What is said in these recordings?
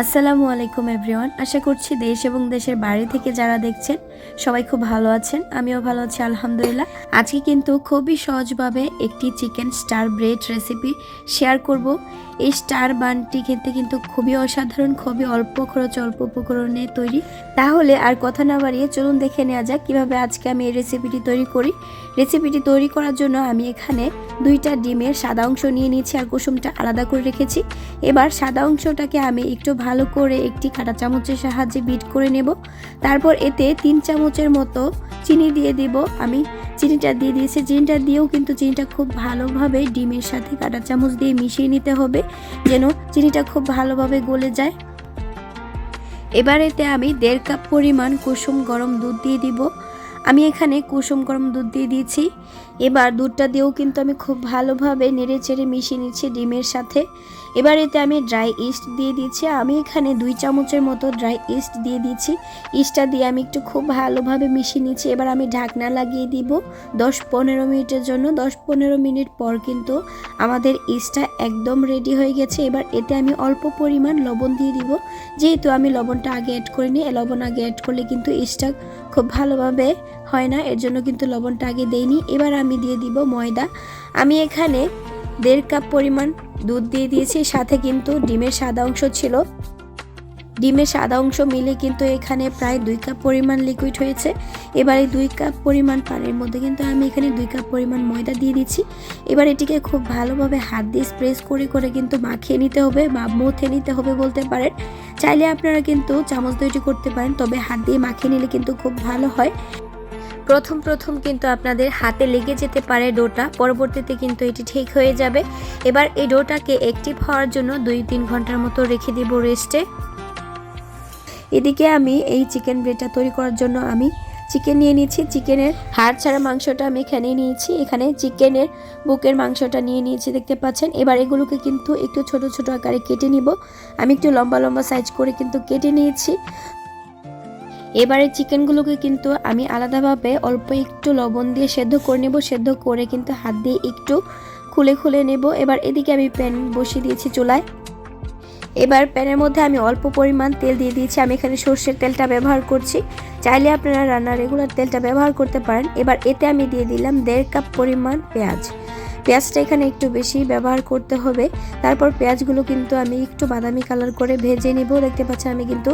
আসসালামু আলাইকুম এভরিওয়ান। আশা করছি দেশ এবং দেশের বাইরে থেকে যারা দেখছেন, সবাই খুব ভালো আছেন। আমিও ভালো আছি, আলহামদুলিল্লাহ। আজকে কিন্তু খুবই সহজভাবে একটি chicken star bread recipe share করব। এই স্টার বানটি খেতে কিন্তু খুবই অসাধারণ, খুবই অল্প খরচ অল্প উপকরণে তৈরি। তাহলে আর কথা না বাড়িয়ে চলুন দেখে নেওয়া যাক কীভাবে আজকে আমি এই রেসিপিটি তৈরি করি। রেসিপিটি তৈরি করার জন্য আমি এখানে দুইটা ডিমের সাদা অংশ নিয়ে নিয়েছি আর কুসুমটা আলাদা করে রেখেছি। এবার সাদা অংশটাকে আমি একটু ভালো করে একটি কাঁটা চামচের সাহায্যে বিট করে নেব। তারপর এতে তিন চামচের মতো চিনি দিয়ে দিব। আমি চিনিটা দিয়ে দিয়েছি। চিনিটা দিয়েও কিন্তু চিনিটা খুব ভালোভাবে ডিমের সাথে কাঁটা চামচ দিয়ে মিশিয়ে নিতে হবে, যেন চিনিটা খুব ভালোভাবে গলে যায়। এবার এতে আমি দেড় কাপ পরিমাণ কুসুম গরম দুধ দিয়ে দিব। আমি এখানে কুসুম গরম দুধ দিয়ে দিয়েছি। এবার দুধটা দিয়েও কিন্তু আমি খুব ভালোভাবে নেড়ে চেড়ে মিশিয়ে নিচ্ছি ডিমের সাথে। এবার এতে আমি ড্রাই ইস্ট দিয়ে দিচ্ছি আমি এখানে দুই চামচের মতো ড্রাই ইস্ট দিয়ে দিচ্ছি ইস্টটা দিয়ে আমি একটু খুব ভালোভাবে মিশিয়ে নিচ্ছি। এবার আমি ঢাকনা লাগিয়ে দিব। দশ পনেরো মিনিটের জন্য। দশ পনেরো মিনিট পর কিন্তু আমাদের ইস্টটা একদম রেডি হয়ে গেছে। এবার এতে আমি অল্প পরিমাণ লবণ দিয়ে দিব। যেহেতু আমি লবণটা আগে অ্যাড করিনি লবণ আগে অ্যাড করলে কিন্তু ইস্টটা খুব ভালোভাবে হয় না, এর জন্য কিন্তু লবণটা আগে দেইনি। এবার আমি দিয়ে দিব ময়দা। আমি এখানে দেড় কাপ পরিমাণ দুধ দিয়ে দিয়েছি, সাথে কিন্তু ডিমের সাদা অংশ ছিল। ডিমের সাদা অংশ মিলে কিন্তু এখানে প্রায় দুই কাপ পরিমাণ লিকুইড হয়েছে। এবার এই দুই কাপ পরিমাণ পানির মধ্যে কিন্তু আমি এখানে দুই কাপ পরিমাণ ময়দা দিয়ে দিচ্ছি। এবার এটিকে খুব ভালোভাবে হাত দিয়ে স্প্রেস করে করে কিন্তু মাখিয়ে নিতে হবে বা মুথে নিতে হবে বলতে পারেন। চাইলে আপনারা কিন্তু চামচ দুইটি করতে পারেন, তবে হাত দিয়ে মাখিয়ে নিলে কিন্তু খুব ভালো হয়। প্রথম প্রথম কিন্তু আপনাদের হাতে লেগে যেতে পারে ডোটা। পরবর্তীতে কিন্তু এটি ঠিক হয়ে যাবে। এবার এই ডোটাকে অ্যাক্টিভ হওয়ার জন্য দুই তিন ঘণ্টার মতো রেখে দিব রেস্টে এদিকে আমি এই চিকেন ব্রেডটা তৈরি করার জন্য আমি চিকেন নিয়ে নিয়েছি। চিকেনের হাড় ছাড়া মাংসটা আমি এখানে নিয়েছি। এখানে চিকেনের বুকের মাংসটা নিয়ে নিয়েছি, দেখতে পাচ্ছেন। এবার এগুলোকে কিন্তু একটু ছোট ছোট আকারে কেটে নিব। আমি একটু লম্বা লম্বা সাইজ করে কিন্তু কেটে নিয়েছি। এবারে চিকেনগুলোকে কিন্তু আমি আলাদাভাবে অল্প একটু লবণ দিয়ে সেদ্ধ করে নেব, সেদ্ধ করে কিন্তু হাত দিয়ে একটু খুলে খুলে নেব। এবার এদিকে আমি প্যান বসিয়ে দিয়েছি চুলায়। এবার প্যানের মধ্যে আমি অল্প পরিমাণ তেল দিয়ে দিয়েছি। আমি এখানে সর্ষের তেলটা ব্যবহার করছি। চাইলে আপনারা রান্নার রেগুলার তেলটা ব্যবহার করতে পারেন। এবার এতে আমি দিয়ে দিলাম দেড় কাপ পরিমাণ পেঁয়াজ। পেঁয়াজটা এখানে একটু বেশি ব্যবহার করতে হবে। তারপর পেঁয়াজগুলো কিন্তু আমি একটু বাদামি কালার করে ভেজে নিব। দেখতে পাচ্ছি আমি কিন্তু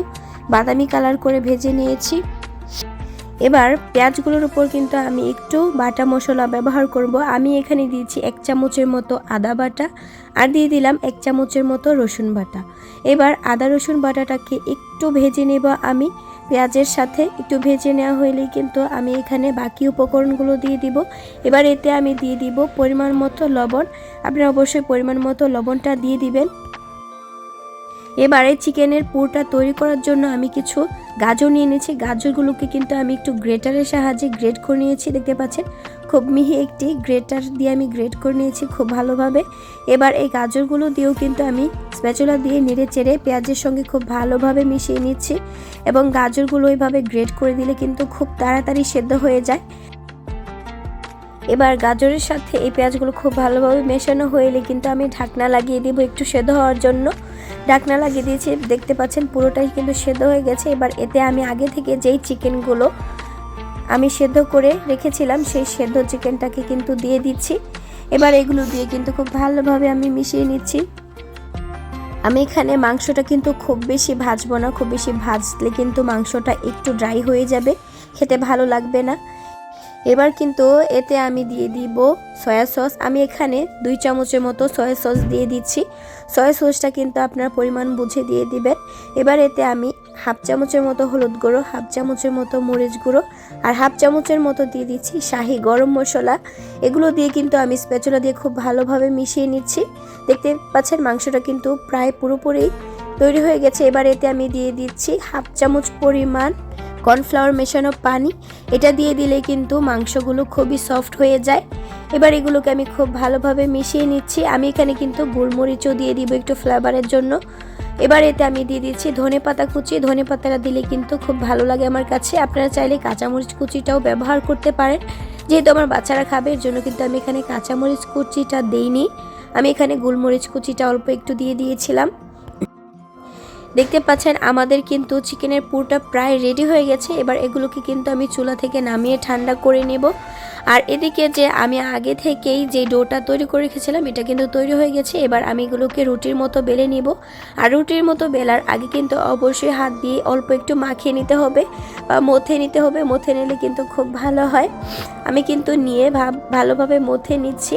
বাদামি কালার করে ভেজে নিয়েছি। এবার পেঁয়াজগুলোর উপর কিন্তু আমি একটু বাটা মশলা ব্যবহার করব। আমি এখানে দিয়েছি এক চামচের মতো আদা বাটা আর দিয়ে দিলাম এক চামচের মতো রসুন বাটা। এবার আদা রসুন বাটাটাকে একটু ভেজে নেব আমি। পেঁয়াজের সাথে একটু ভেজে নেওয়া হইলেই কিন্তু আমি এখানে বাকি উপকরণগুলো দিয়ে দিব। এবার এতে আমি দিয়ে দিব পরিমাণ মতো লবণ। আপনারা অবশ্যই পরিমাণ মতো লবণটা দিয়ে দিবেন। এবারে চিকেনের পুরটা তৈরি করার জন্য আমি কিছু গাজর নিয়ে নিয়েছি গাজরগুলোকে কিন্তু আমি একটু গ্রেটারের সাহায্যে গ্রেট করে নিয়েছি, দেখতে পাচ্ছেন। খুব মিহি একটি গ্রেটার দিয়ে আমি গ্রেট করে নিয়েছি খুব ভালোভাবে। এবার এই গাজরগুলো দিয়েও কিন্তু আমি স্প্যাচুলা দিয়ে নেড়ে চেড়ে পেঁয়াজের সঙ্গে খুব ভালোভাবে মিশিয়ে নিচ্ছি এবং গাজরগুলো এইভাবে গ্রেট করে দিলে কিন্তু খুব তাড়াতাড়ি সেদ্ধ হয়ে যায়। এবার গাজরের সাথে এই পেঁয়াজগুলো খুব ভালোভাবে মেশানো হয়ে কিন্তু আমি ঢাকনা লাগিয়ে দিব একটু সেদ্ধ হওয়ার জন্য। ঢাকনা লাগিয়ে দিয়েছি, দেখতে পাচ্ছেন পুরোটাই কিন্তু সেদ্ধ হয়ে গেছে। এবার এতে আমি আগে থেকে যেই চিকেনগুলো আমি সেদ্ধ করে রেখেছিলাম, সেই সেদ্ধ চিকেনটাকে কিন্তু দিয়ে দিচ্ছি। এবার এগুলো দিয়ে কিন্তু খুব ভালোভাবে আমি মিশিয়ে নিচ্ছি। আমি এখানে মাংসটা কিন্তু খুব বেশি ভাজবো না, খুব বেশি ভাজলে কিন্তু মাংসটা একটু ড্রাই হয়ে যাবে, খেতে ভালো লাগবে না। এবার কিন্তু এতে আমি দিয়ে দিব সয়া সস আমি এখানে দুই চামচের মতো সয়া সস দিয়ে দিচ্ছি। সয়া সসটা কিন্তু আপনার পরিমাণ বুঝে দিয়ে দিবেন। এবার এতে আমি হাফ চামচের মতো হলুদ গুঁড়ো, হাফ চামচের মতো মরিচ গুঁড়ো আর হাফ চামচের মতো দিয়ে দিচ্ছি শাহি গরম মশলা। এগুলো দিয়ে কিন্তু আমি স্প্যাচুলা দিয়ে খুব ভালোভাবে মিশিয়ে নিচ্ছি। দেখতে পাচ্ছেন মাংসটা কিন্তু প্রায় পুরোপুরি তৈরি হয়ে গেছে। এবার এতে আমি দিয়ে দিচ্ছি হাফ চামচ পরিমাণ কর্নফ্লাওয়ার মেশানো পানি। এটা দিয়ে দিলে কিন্তু মাংসগুলো খুবই সফট হয়ে যায়। এবার এগুলোকে আমি খুব ভালোভাবে মিশিয়ে নিচ্ছি। আমি এখানে কিন্তু গোলমরিচও দিয়ে দিব একটু ফ্লেভারের জন্য। এবার এতে আমি দিয়ে দিচ্ছি ধনে পাতা কুচি। ধনে পাতাটা দিলে কিন্তু খুব ভালো লাগে আমার কাছে। আপনারা চাইলে কাঁচামরিচ কুচিটাও ব্যবহার করতে পারেন। যেহেতু আমার বাচ্চারা খাবে, এর জন্য কিন্তু আমি এখানে কাঁচামরিচ কুচিটা দিইনি। আমি এখানে গোলমরিচ কুচিটা অল্প একটু দিয়ে দিয়েছিলাম। দেখতে পাচ্ছেন, আমাদের কিন্তু চিকেনের পুরটা প্রায় রেডি হয়ে গেছে। এবার এগুলোকে কিন্তু আমি চুলা থেকে নামিয়ে ঠান্ডা করে নেব। আর এদিকে যে আমি আগে থেকেই যে ডোটা তৈরি করে রেখেছিলাম, এটা কিন্তু তৈরি হয়ে গেছে। এবার আমি এগুলোকে রুটির মতো বেলে নিব। আর রুটির মতো বেলার আগে কিন্তু অবশ্যই হাত দিয়ে অল্প একটু মাখিয়ে নিতে হবে বা মথে নিতে হবে। মথে নিলে কিন্তু খুব ভালো হয়। আমি কিন্তু নিয়ে ভাব ভালোভাবে মথে নিচ্ছি।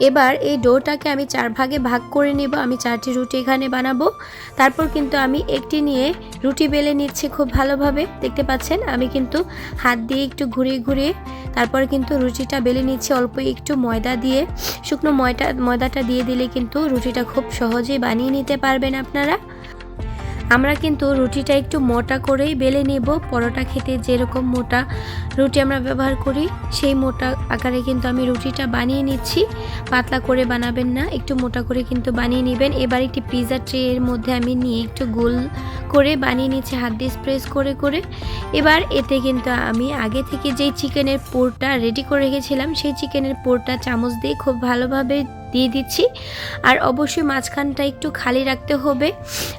এবার এই ডোটাকে আমি চার ভাগে ভাগ করে নেব। আমি চারটি রুটি এখানে বানাবো। তারপর কিন্তু আমি একটি নিয়ে রুটি বেলে নিচ্ছি খুব ভালোভাবে। দেখতে পাচ্ছেন? আমি কিন্তু হাত দিয়ে একটু ঘুরিয়ে ঘুরিয়ে তারপর কিন্তু রুটিটা বেলে নিচ্ছি অল্প একটু ময়দা দিয়ে। শুকনো ময়টা, ময়দাটা দিয়ে দিলে কিন্তু রুটিটা খুব সহজেই বানিয়ে নিতে পারবেন আপনারা। আমরা কিন্তু রুটিটা একটু মোটা করেই বেলে নেব। পরোটা খেতে যেরকম মোটা রুটি আমরা ব্যবহার করি, সেই মোটা আকারে কিন্তু আমি রুটিটা বানিয়ে নিচ্ছি। পাতলা করে বানাবেন না, একটু মোটা করে কিন্তু বানিয়ে নেবেন। এবার একটি পিৎজা ট্রে এর মধ্যে আমি নিয়ে একটু গোল করে বানিয়ে নিচ্ছি, হাত দিয়ে স্প্রেস করে করে। এবার এতে কিন্তু আমি আগে থেকে যেই চিকেনের পোরটা রেডি করে রেখেছিলাম, সেই চিকেনের পোরটা চামচ দিয়ে খুব ভালোভাবে দিয়ে দিচ্ছি। আর অবশ্যই মাঝখানটা একটু খালি রাখতে হবে।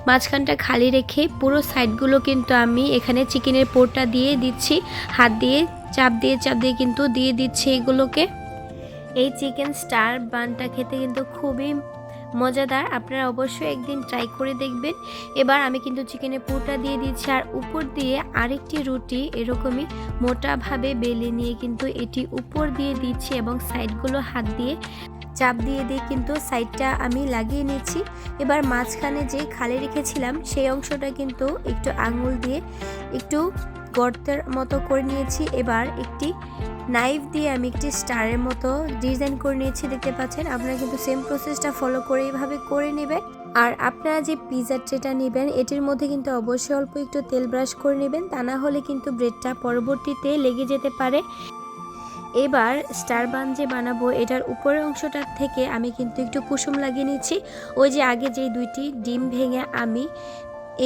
মাঝখানটা খালি রেখে পুরো সাইডগুলো কিন্তু আমি এখানে চিকেনের পোরটা দিয়ে দিচ্ছি। হাত দিয়ে চাপ দিয়ে চাপ দিয়ে কিন্তু দিয়ে দিচ্ছি এগুলোকে। এই চিকেন স্টার বানটা খেতে কিন্তু খুবই মজাদার। আপনারা অবশ্যই একদিন ট্রাই করে দেখবেন। এবার আমি কিন্তু চিকেনের পুরটা দিয়ে দিচ্ছি। আর উপর দিয়ে আরেকটি রুটি এরকমই মোটাভাবে বেলে নিয়ে কিন্তু এটি উপর দিয়ে দিচ্ছি এবং সাইডগুলো হাত দিয়ে চাপ দিয়ে দিয়ে কিন্তু সাইডটা আমি লাগিয়ে নিচ্ছি এবার মাঝখানে যে খালি রেখেছিলাম, সেই অংশটা কিন্তু একটু আঙুল দিয়ে একটু গর্তের মতো করে নিয়েছি। এবার একটি নাইফ দিয়ে আমি একটি স্টারের মতো ডিজাইন করে নিয়েছি, দেখতে পাচ্ছেন? আপনারা কিন্তু সেম প্রসেসটা ফলো করে এইভাবে করে নেবেন। আর আপনারা যে পিৎজা ট্রেটা নেবেন, এটির মধ্যে কিন্তু অবশ্যই অল্প একটু তেল ব্রাশ করে নেবেন। তা না হলে কিন্তু ব্রেডটা পরবর্তীতে লেগে যেতে পারে। এবার স্টার বান যে বানাবো। এটার উপরের অংশটার থেকে আমি কিন্তু একটু কুসুম লাগিয়ে নিচ্ছি। ওই যে আগে যেই দুইটি ডিম ভেঙে আমি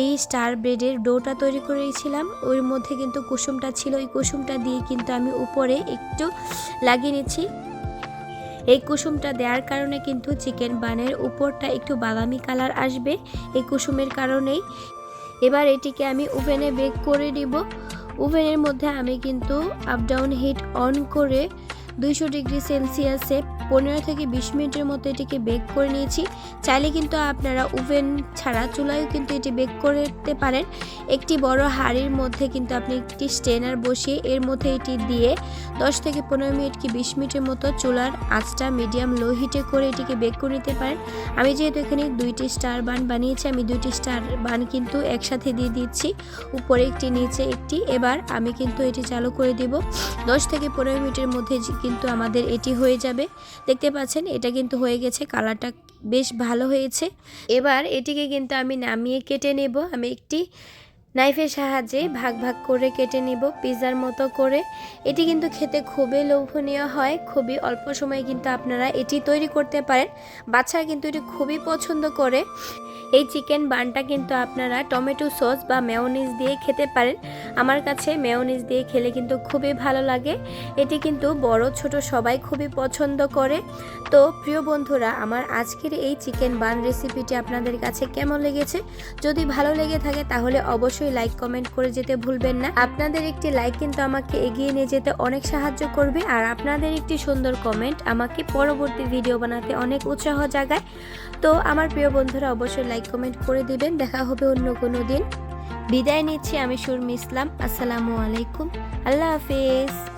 এই স্টার ব্রেডের ডোটা তৈরি করেছিলাম, ওর মধ্যে কিন্তু কুসুমটা ছিল। ওই কুসুমটা দিয়ে কিন্তু আমি উপরে একটু লাগিয়ে নিচ্ছি। এই কুসুমটা দেওয়ার কারণে কিন্তু চিকেন বানের উপরটা একটু বাদামি কালার আসবে এই কুসুমের কারণেই। এবার এটিকে আমি ওভেনে বেক করে নিব। ওভেনের মধ্যে আমি কিন্তু আপ ডাউন হিট অন করে দুইশো ডিগ্রি সেলসিয়াসে পনেরো থেকে বিশ মিনিটের মতো এটিকে বেক করে নিয়েছি। চাইলে কিন্তু আপনারা ওভেন ছাড়া চুলায়ও কিন্তু এটি বেক করতে পারেন। একটি বড় হাঁড়ির মধ্যে কিন্তু আপনি একটি স্টেনার বসিয়ে এর মধ্যে এটি দিয়ে দশ থেকে পনেরো মিনিট কি বিশ মিনিটের মতো চুলার আঁচটা মিডিয়াম লো হিটে করে এটিকে বেক করে নিতে পারেন। আমি যেহেতু এখানে দুইটি স্টার বান বানিয়েছি, আমি দুইটি স্টার বান কিন্তু একসাথে দিয়ে দিচ্ছি। উপরে একটি, নিচে একটি। এবার আমি কিন্তু এটি চালু করে দেব। দশ থেকে পনেরো মিনিটের মধ্যে কিন্তু আমাদের এটি হয়ে যাবে। দেখতে পাচ্ছেন, এটা কিন্তু হয়ে গেছে, কালারটা বেশ ভালো হয়েছে। এবার এটিকে কিন্তু আমি নামিয়ে কেটে নেব। আমি একটি নাইফের সাহায্যে ভাগ ভাগ করে কেটে নিব পিৎজার মতো করে। এটি কিন্তু খেতে খুবই লোভনীয় হয়, খুবই অল্প সময়ে কিন্তু আপনারা এটি তৈরি করতে পারেন। বাচ্চারা কিন্তু এটি খুবই পছন্দ করে। এই চিকেন বানটা কিন্তু আপনারা টমেটো সস বা মেয়োনিজ দিয়ে খেতে পারেন। আমার কাছে মেয়োনিজ দিয়ে খেলে কিন্তু খুবই ভালো লাগে। এটি কিন্তু বড়, ছোট সবাই খুবই পছন্দ করে। তো প্রিয় বন্ধুরা, আমার আজকের এই চিকেন বান রেসিপিটি আপনাদের কাছে কেমন লেগেছে? যদি ভালো লেগে থাকে তাহলে অবশ্যই লাইক কমেন্ট করে যেতে ভুলবেন না। আপনাদের একটি লাইক কিন্তু আমাকে এগিয়ে নিয়ে যেতে অনেক সাহায্য করবে। আর আপনাদের একটি সুন্দর কমেন্ট আমাকে পরবর্তী ভিডিও বানাতে অনেক উৎসাহ জাগায়। তো আমার প্রিয় বন্ধুরা, অবশ্যই লাইক কমেন্ট করে দিবেন। দেখা হবে অন্য কোনো দিন। বিদায় নিচ্ছি, আমি সুরমি ইসলাম। আসসালামু আলাইকুম। আল্লাহ হাফিজ।